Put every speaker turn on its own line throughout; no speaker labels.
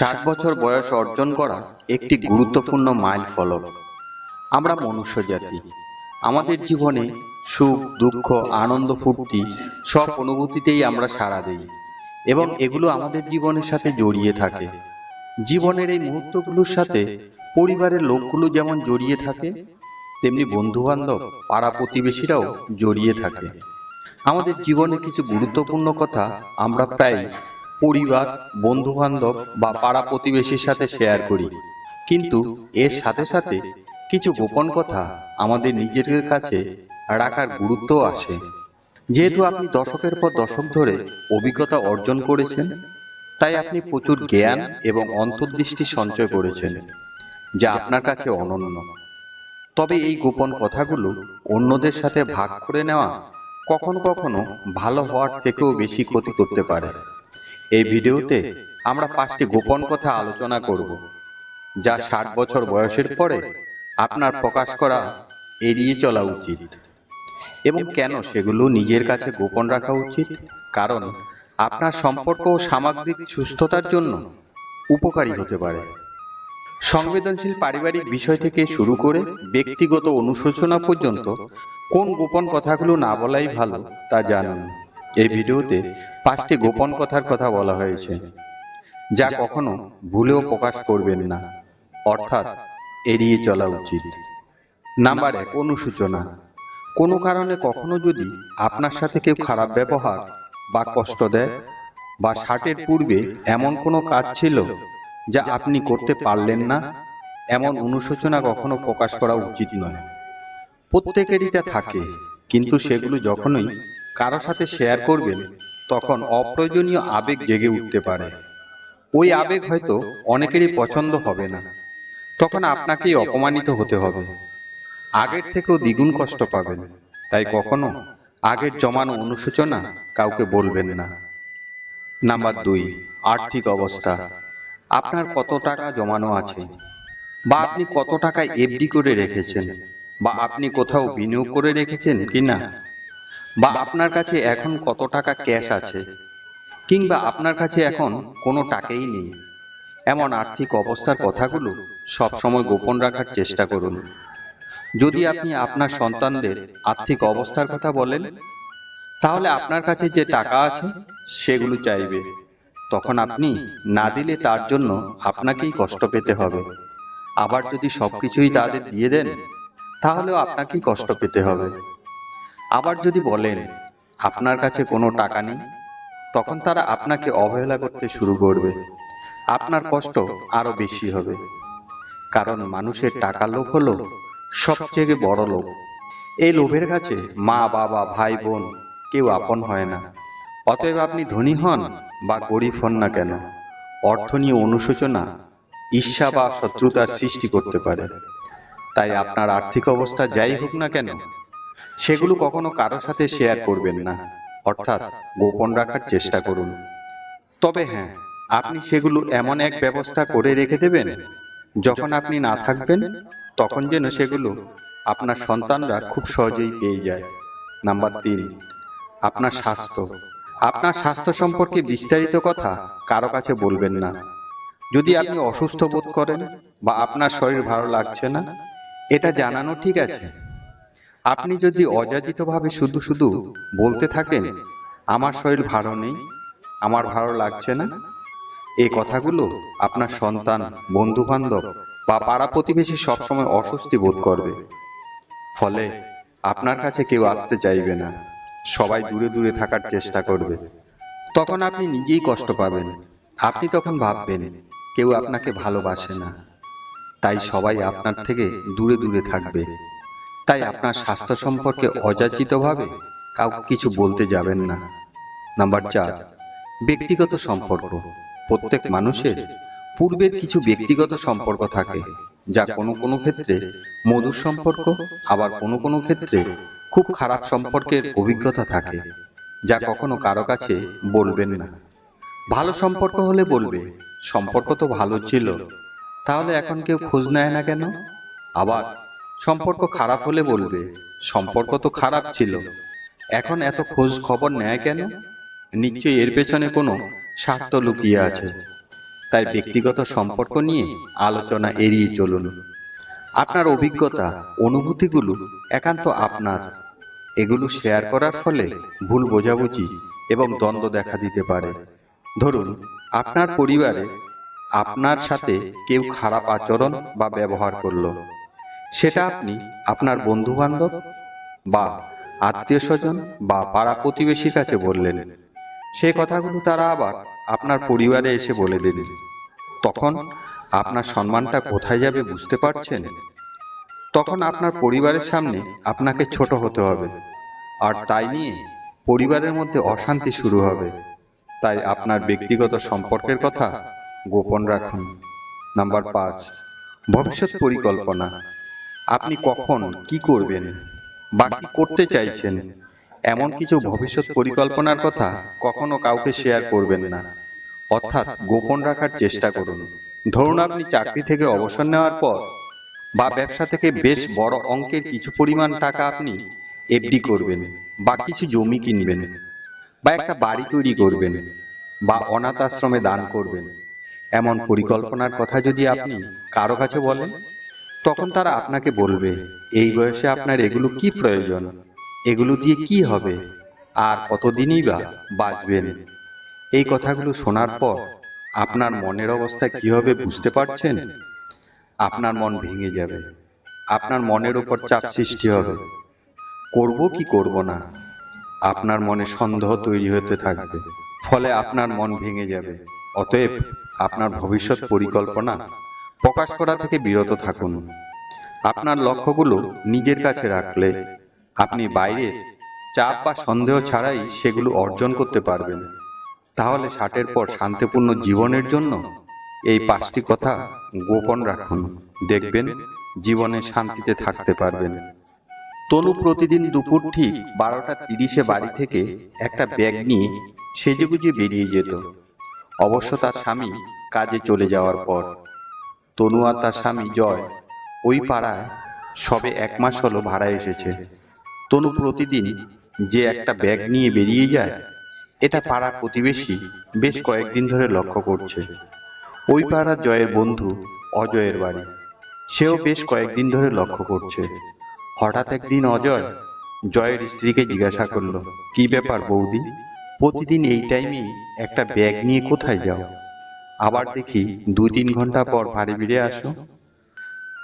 ষাট বছর বয়স অর্জন করা একটি গুরুত্বপূর্ণ মাইল ফলক। আমরা মনুষ্য জাতি। আমাদের জীবনে সুখ, দুঃখ, আনন্দ, ফুর্তি সব অনুভূতিতেই আমরা সাড়া দিই এবং এগুলো আমাদের জীবনের সাথে জড়িয়ে থাকে। জীবনের এই মুহূর্তগুলোর সাথে পরিবারের লোকগুলো যেমন জড়িয়ে থাকে, তেমনি বন্ধু বান্ধব পাড়া প্রতিবেশীরাও জড়িয়ে থাকে। আমাদের জীবনে কিছু গুরুত্বপূর্ণ কথা আমরা প্রায় পরিবার বন্ধু বান্ধব বা পাড়া প্রতিবেশীর সাথে শেয়ার করি। কিন্তু এর সাথে সাথে কিছু গোপন কথা আমাদের নিজেদের কাছে রাখার গুরুত্ব আসে। যেহেতু আপনি দশকের পর দশক ধরে অভিজ্ঞতা অর্জন করেছেন, তাই আপনি প্রচুর জ্ঞান এবং অন্তর্দৃষ্টি সঞ্চয় করেছেন, যা আপনার কাছে অনন্য। তবে এই গোপন কথাগুলো অন্যদের সাথে ভাগ করে নেওয়া কখনো কখনো ভালো হওয়ার থেকেও বেশি ক্ষতি করতে পারে। এই ভিডিওতে আমরা পাঁচটি গোপন কথা আলোচনা করব, যা ষাট বছর বয়সের পরে আপনার প্রকাশ করা এড়িয়ে চলা উচিত। এবং কেন সেগুলো নিজের কাছে গোপন রাখা উচিত? কারণ আপনার সম্পর্ক ও সামাজিক সুস্থতার জন্য উপকারী হতে পারে। সংবেদনশীল পারিবারিক বিষয় থেকে শুরু করে ব্যক্তিগত অনুশোচনা পর্যন্ত কোন গোপন কথাগুলো না বলাই ভালো তা জানুন। এই ভিডিওতে পাঁচটি গোপন কথার কথা বলা হয়েছে যা কখনো ভুলেও প্রকাশ করবেন না। অর্থাৎ এড়িয়ে চলা উচিত। নাম্বার এক অনুসূচনা কোনো কারণে কখনো যদি আপনার সাথে কেউ খারাপ ব্যবহার বা কষ্ট দেয় বা ষাটের পূর্বে এমন কোনো কাজ ছিল যা আপনি করতে পারলেন না? এমন অনুশোচনা কখনো প্রকাশ করা উচিত নয়। প্রত্যেকেরই তা থাকে কিন্তু সেগুলো যখনই কারও সাথে শেয়ার করবেন তখন অপ্রয়োজনীয় আবেগ জেগে উঠতে পারে। ওই আবেগ হয়তো অনেকেরই পছন্দ হবে না। তখন আপনাকেই অপমানিত হতে হবে। আগের থেকেও দ্বিগুণ কষ্ট পাবেন। তাই কখনো আগের জমানো অনুশোচনা কাউকে বলবেন না। নাম্বার দুই, আর্থিক অবস্থা। আপনার কত টাকা জমানো আছে? বা আপনি কত টাকা এফডি করে রেখেছেন? বা আপনি কোথাও বিনিয়োগ করে রেখেছেন কিনা বা আপনার কাছে এখন কত টাকা ক্যাশ আছে? কিংবা আপনার কাছে এখন কোনো টাকাই নেই? এমন আর্থিক অবস্থার কথাগুলো সবসময় গোপন রাখার চেষ্টা করুন। যদি আপনি আপনার সন্তানদের আর্থিক অবস্থার কথা বলেন, তাহলে আপনার কাছে যে টাকা আছে, সেগুলো চাইবে। তখন আপনি না দিলে তার জন্য আপনাকেই কষ্ট পেতে হবে। আবার যদি সবকিছুই তাদের দিয়ে দেন, তাহলেও আপনাকেই কষ্ট পেতে হবে। আবার যদি বলেন, আপনার কাছে কোনো টাকা নেই? তখন তারা আপনাকে অবহেলা করতে শুরু করবে। আপনার কষ্ট আরও বেশি হবে। কারণ মানুষের টাকা লোভ হলো সবচেয়ে বড় লোভ। এই লোভের কাছে মা, বাবা, ভাই, বোন কেউ আপন হয় না। অতএব আপনি ধনী হন বা গরিব হন না কেন? অর্থ নিয়ে অনুশোচনা, ঈর্ষা বা শত্রুতার সৃষ্টি করতে পারে। তাই আপনার আর্থিক অবস্থা যাই হোক না কেন সেগুলো কখনো কারও সাথে শেয়ার করবেন না। অর্থাৎ গোপন রাখার চেষ্টা করুন। তবে হ্যাঁ আপনি সেগুলো এমন এক ব্যবস্থা করে রেখে দেবেন। যখন আপনি না থাকবেন তখন যেন সেগুলো আপনার সন্তানরা খুব সহজেই পেয়ে যায়। নাম্বার তিন আপনার স্বাস্থ্য। আপনার স্বাস্থ্য সম্পর্কে বিস্তারিত কথা কারও কাছে বলবেন না। যদি আপনি অসুস্থ বোধ করেন বা আপনার শরীর ভালো লাগছে না এটা জানানো ঠিক আছে। আপনি যদি অযাচিতভাবে শুধু শুধু বলতে থাকেন আমার শরীর ভালো নেই আমার ভালো লাগছে না এই কথাগুলো আপনার সন্তান বন্ধু বান্ধব বা পাড়া প্রতিবেশী সবসময় অস্বস্তি বোধ করবে। ফলে আপনার কাছে কেউ আসতে চাইবে না সবাই দূরে দূরে থাকার চেষ্টা করবে। তখন আপনি নিজেই কষ্ট পাবেন আপনি তখন ভাববেন কেউ আপনাকে ভালোবাসে না। তাই সবাই আপনার থেকে দূরে দূরে থাকবে। তাই আপনার স্বাস্থ্য সম্পর্কে অযাচিতভাবে কাউকে কিছু বলতে যাবেন না। নাম্বার চার, ব্যক্তিগত সম্পর্ক। প্রত্যেক মানুষের পূর্বের কিছু ব্যক্তিগত সম্পর্ক থাকে, যা কোনো কোনো ক্ষেত্রে মধুর সম্পর্ক, আবার কোনো কোনো ক্ষেত্রে খুব খারাপ সম্পর্কের অভিজ্ঞতা থাকে, যা কখনো কারও কাছে বলবেন না। ভালো সম্পর্ক হলে বলবে, সম্পর্ক তো ভালো ছিল, তাহলে এখন কেউ খোঁজ নেয় না কেন? আবার সম্পর্ক খারাপ হলে বলবে, সম্পর্ক তো খারাপ ছিল। এখন এত খোঁজ খবর নেয় কেন? নিশ্চয়ই এর পেছনে কোনো স্বার্থ লুকিয়ে আছে। তাই ব্যক্তিগত সম্পর্ক নিয়ে আলোচনা এড়িয়ে চলুন। আপনার অভিজ্ঞতা, অনুভূতিগুলো একান্ত আপনার। এগুলো শেয়ার করার ফলে ভুল বোঝাবুঝি এবং দ্বন্দ্ব দেখা দিতে পারে। ধরুন, আপনার পরিবারে আপনার সাথে কেউ খারাপ আচরণ বা ব্যবহার করল। সেটা আপনি আপনার বন্ধু বান্ধব বা আত্মীয় স্বজন বা পাড়া প্রতিবেশীর কাছে বললেন। সে কথাগুলো তারা আবার আপনার পরিবারে এসে বলে দিলেন তখন আপনার সম্মানটা কোথায় যাবে বুঝতে পারছেন? তখন আপনার পরিবারের সামনে আপনাকে ছোট হতে হবে। আর তাই নিয়ে পরিবারের মধ্যে অশান্তি শুরু হবে। তাই আপনার ব্যক্তিগত সম্পর্কের কথা গোপন রাখুন। নাম্বার পাঁচ, ভবিষ্যৎ পরিকল্পনা। আপনি কখন কি করবেন? বা কি করতে চাইছেন? এমন কিছু ভবিষ্যৎ পরিকল্পনার কথা কখনো কাউকে শেয়ার করবেন না। অর্থাৎ গোপন রাখার চেষ্টা করুন। ধরুন আপনি চাকরি থেকে অবসর নেওয়ার পর বা ব্যবসা থেকে বেশ বড় অঙ্কের কিছু পরিমাণ টাকা আপনি এফডি করবেন বা কিছু জমি কিনবেন বা একটা বাড়ি তৈরি করবেন বা অনাথ আশ্রমে দান করবেন। এমন পরিকল্পনার কথা যদি আপনি কারও কাছে বলেন তখন তারা আপনাকে বলবে, এই বয়সে আপনার এগুলো কি প্রয়োজন? এগুলো দিয়ে কি হবে? আর কতদিনই বা বাঁচবেন? এই কথাগুলো শোনার পর আপনার মনের অবস্থা কি হবে বুঝতে পারছেন? আপনার মন ভেঙে যাবে। আপনার মনের উপর চাপ সৃষ্টি হবে। করব কি করব না? আপনার মনে সন্দেহ তৈরি হতে থাকবে। ফলে আপনার মন ভেঙে যাবে। অতএব আপনার ভবিষ্যৎ পরিকল্পনা প্রকাশ করা থেকে বিরত থাকুন। আপনার লক্ষ্যগুলো নিজের কাছে রাখলে আপনি বাইরে চাপ বা সন্দেহ ছাড়াই সেগুলো অর্জন করতে পারবেন। তাহলে ষাটের পর শান্তিপূর্ণ জীবনের জন্য এই পাঁচটি কথা গোপন রাখুন। দেখবেন জীবনে শান্তিতে থাকতে পারবেন। তনু প্রতিদিন দুপুর ঠিক বারোটা তিরিশে বাড়ি থেকে একটা ব্যাগ নিয়ে সেজেগুজে বেরিয়ে যেত। অবশ্য তার স্বামী কাজে চলে যাওয়ার পর তনু তার স্বামী জয়। ওই পাড়ায় সবে এক মাস হলো ভাড়া এসেছে। তনু প্রতিদিন যে একটা ব্যাগ নিয়ে বেরিয়ে যায়, এটা পাড়ার প্রতিবেশী বেশ কয়েকদিন ধরে লক্ষ্য করছে। ওই পাড়ার জয়ের বন্ধু অজয়ের বাড়ি। সেও বেশ কয়েকদিন ধরে লক্ষ্য করছে। হঠাৎ একদিন অজয় জয়ের স্ত্রীকে জিজ্ঞাসা করল, কি ব্যাপার বৌদি? প্রতিদিন এই টাইমেই একটা ব্যাগ নিয়ে কোথায় যাও? আবার দেখি দু তিন ঘণ্টা পর বাড়ি ফিরে আসো।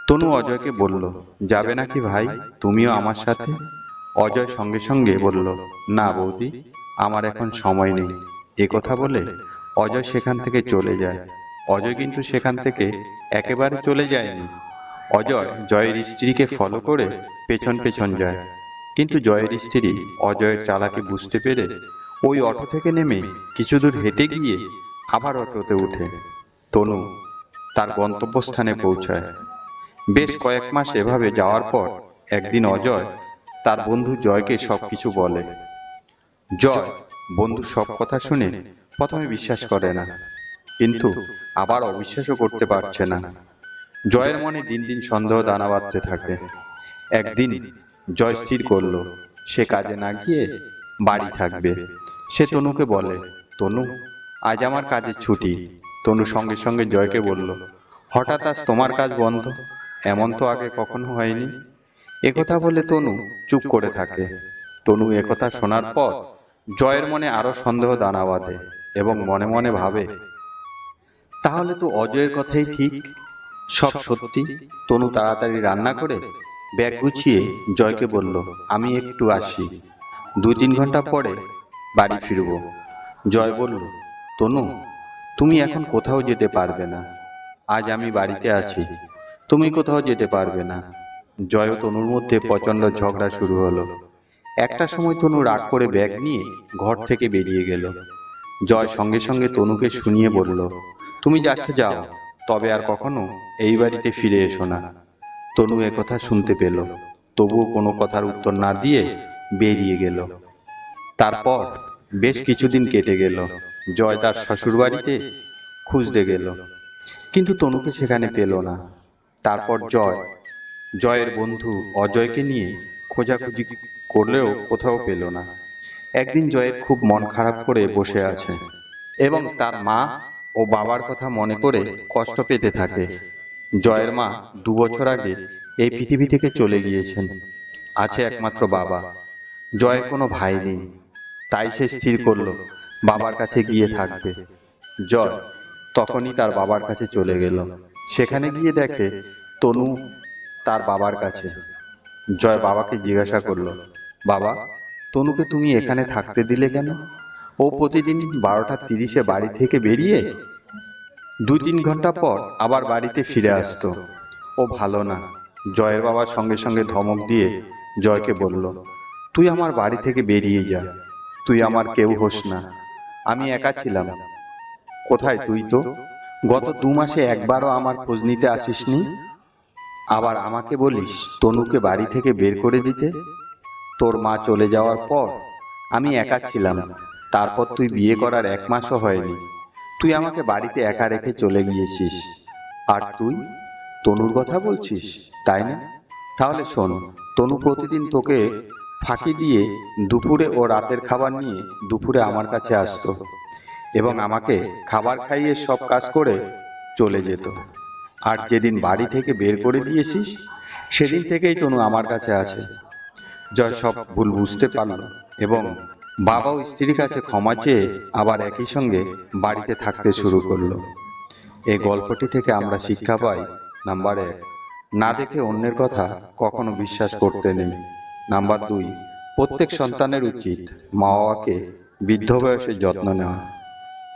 তনু অজয়কে বলল, যাবে নাকি ভাই? তুমিও আমার সাথে? অজয় সঙ্গে সঙ্গে বলল, না বৌদি, আমার এখন সময় নেই। এ কথা বলে অজয় সেখান থেকে চলে যায়। অজয় কিন্তু সেখান থেকে একেবারে চলে যায়নি। অজয় জয়ের স্ত্রীকে ফলো করে পেছন পেছন যায়। কিন্তু জয়ের স্ত্রী অজয়ের চালাকি বুঝতে পেরে ওই অটো থেকে নেমে কিছু দূর হেঁটে গিয়ে আবার অটোতে উঠে। তনু তার গন্তব্যস্থানে পৌঁছায়। বেশ কয়েক মাস এভাবে যাওয়ার পর একদিন অজয় তার বন্ধু জয়কে সবকিছু বলে। জয়, বন্ধু সব কথা শুনে প্রথমে বিশ্বাস করে না, কিন্তু আবার অবিশ্বাসও করতে পারছে না। জয়ের মনে দিন দিন সন্দেহ দানা বাঁধতে থাকে। একদিন জয় স্থির করল, সে কাজে না গিয়ে বাড়ি থাকবে। সে তনুকে বলে, তনু আজ আমার কাজের ছুটি। তনু সঙ্গে সঙ্গে জয়কে বলল হঠাৎ আজ তোমার কাজ বন্ধ? এমন তো আগে কখনো হয়নি। একথা বলে তনু চুপ করে থাকে। তনু একথা শোনার পর জয়ের মনে আরও সন্দেহ দানা বাঁধে এবং মনে মনে ভাবে তাহলে তো অজয়ের কথাই ঠিক। সব সত্যি। তনু তাড়াতাড়ি রান্না করে ব্যাগ গুছিয়ে জয়কে বলল আমি একটু আসি। দু তিন ঘণ্টা পরে বাড়ি ফিরব। জয় বলল তনু, তুমি এখন কোথাও যেতে পারবে না। আজ আমি বাড়িতে আছি, তুমি কোথাও যেতে পারবে না। জয় তনুর মধ্যে প্রচণ্ড ঝগড়া শুরু হলো। একটা সময় তনু রাগ করে ব্যাগ নিয়ে ঘর থেকে বেরিয়ে গেল। জয় সঙ্গে সঙ্গে তনুকে শুনিয়ে বলল, তুমি যাচ্ছে, যাও, তবে আর কখনো এই বাড়িতে ফিরে এসো না। তনু কথা শুনতে পেল, তবুও কোনো কথার উত্তর না দিয়ে বেরিয়ে গেল। তারপর বেশ কিছুদিন কেটে গেল। জয় তার শ্বশুর বাড়িতে খুঁজতে গেল। কিন্তু তনুকে সেখানে পেল না। তারপর জয়। জয়ের বন্ধু অজয়কে নিয়ে খোঁজাখুঁজি করলেও কোথাও পেল না। একদিন জয়ের খুব মন খারাপ করে বসে আছে এবং তার মা ও ও বাবার কথা মনে করে কষ্ট পেতে থাকে। জয়ের মা দু বছর আগে এই পৃথিবী থেকে চলে গিয়েছেন। আছে একমাত্র বাবা। জয়ের কোনো ভাই নেই। তাই সে স্থির করল। বাবার কাছে গিয়ে থাকবে। জয় তখনই তার বাবার কাছে চলে গেল। সেখানে গিয়ে দেখে তনু তার বাবার কাছে। জয় বাবাকে জিজ্ঞাসা করল, বাবা, তনুকে তুমি এখানে থাকতে দিলে কেন? ও প্রতিদিন বারোটা তিরিশে বাড়ি থেকে বেরিয়ে দু তিন ঘণ্টা পর আবার বাড়িতে ফিরে আসতো। ও ভালো না। জয়ের বাবার সঙ্গে সঙ্গে ধমক দিয়ে জয়কে বলল, তুই আমার বাড়ি থেকে বেরিয়ে যা। তুই আমার কেউ হোস না। আমি একা ছিলাম। কোথায় তুই তো? গত দু মাসে একবারও আমার খোঁজ নিতে আসিসনি? আবার আমাকে বলিস তনুকে বাড়ি থেকে বের করে দিতে? তোর মা চলে যাওয়ার পর আমি একা ছিলাম। তারপর তুই বিয়ে করার এক মাসও হয়নি। তুই আমাকে বাড়িতে একা রেখে চলে গিয়েছিস। আর তুই? তনুর কথা বলছিস তাই না? তাহলে শোন তনু প্রতিদিন তোকে ফাঁকি দিয়ে দুপুরে ও রাতের খাবার নিয়ে দুপুরে আমার কাছে আসতো এবং আমাকে খাবার খাইয়ে সব কাজ করে চলে যেত। আর যেদিন বাড়ি থেকে বের করে দিয়েছিস, সেদিন থেকেই তনু আমার কাছে আছে। জয় সব ভুল বুঝতে পারল এবং বাবা ও স্ত্রীর কাছে ক্ষমা চেয়ে আবার একই সঙ্গে বাড়িতে থাকতে শুরু করল। এই গল্পটি থেকে আমরা শিক্ষা পাই, নাম্বার এক, না দেখে অন্যের কথা কখনো বিশ্বাস করতে নেই। নাম্বার দুই প্রত্যেক সন্তানের উচিত মা বাবাকে বৃদ্ধ বয়সে যত্ন নেওয়া।